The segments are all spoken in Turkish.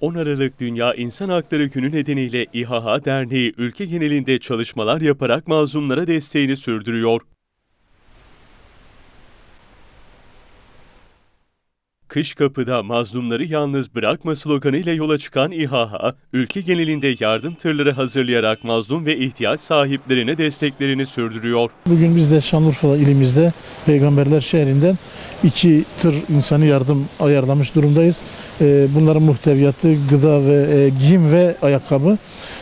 10 Aralık Dünya İnsan Hakları Günü nedeniyle İHA Derneği ülke genelinde çalışmalar yaparak mazlumlara desteğini sürdürüyor. Kış kapıda mazlumları yalnız bırakma sloganıyla yola çıkan İHA, ülke genelinde yardım tırları hazırlayarak mazlum ve ihtiyaç sahiplerine desteklerini sürdürüyor. Bugün biz de Şanlıurfa ilimizde Peygamberler şehrinden iki tır insanı yardım ayarlamış durumdayız. Ee, Bunların muhteviyatı gıda ve e, giyim ve ayakkabı.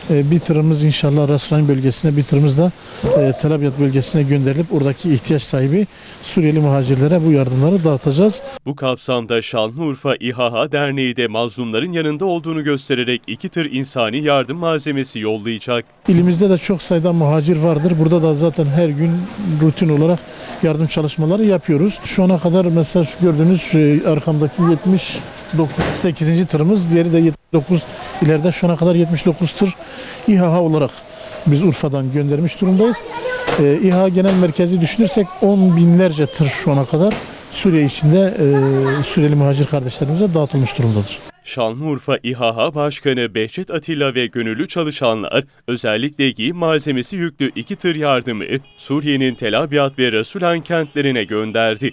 Ee, Bir tırımız inşallah Rasulayn bölgesine, bir tırımız da e, Tel Abyad bölgesine gönderilip oradaki ihtiyaç sahibi Suriyeli muhacirlere bu yardımları dağıtacağız. Bu kapsamda Şanlıurfa İHA Derneği de mazlumların yanında olduğunu göstererek iki tır insani yardım malzemesi yollayacak. İlimizde de çok sayıda muhacir vardır. Burada da zaten her gün rutin olarak yardım çalışmaları yapıyoruz. Şu ana kadar mesela gördüğünüz şu arkamdaki 79 8. tırımız, diğeri de 79 ileride şu ana kadar 79 tır İHA olarak biz Urfa'dan göndermiş durumdayız. Ee, İHA Genel Merkezi düşünürsek 10 binlerce tır şu ana kadar Suriye içinde e, Suriyeli muhacir kardeşlerimize dağıtılmış durumdadır. Şanlıurfa İHA Başkanı Behçet Atilla ve gönüllü çalışanlar özellikle giyim malzemesi yüklü iki tır yardımı Suriye'nin Tel Abyad ve Rasulan kentlerine gönderdi.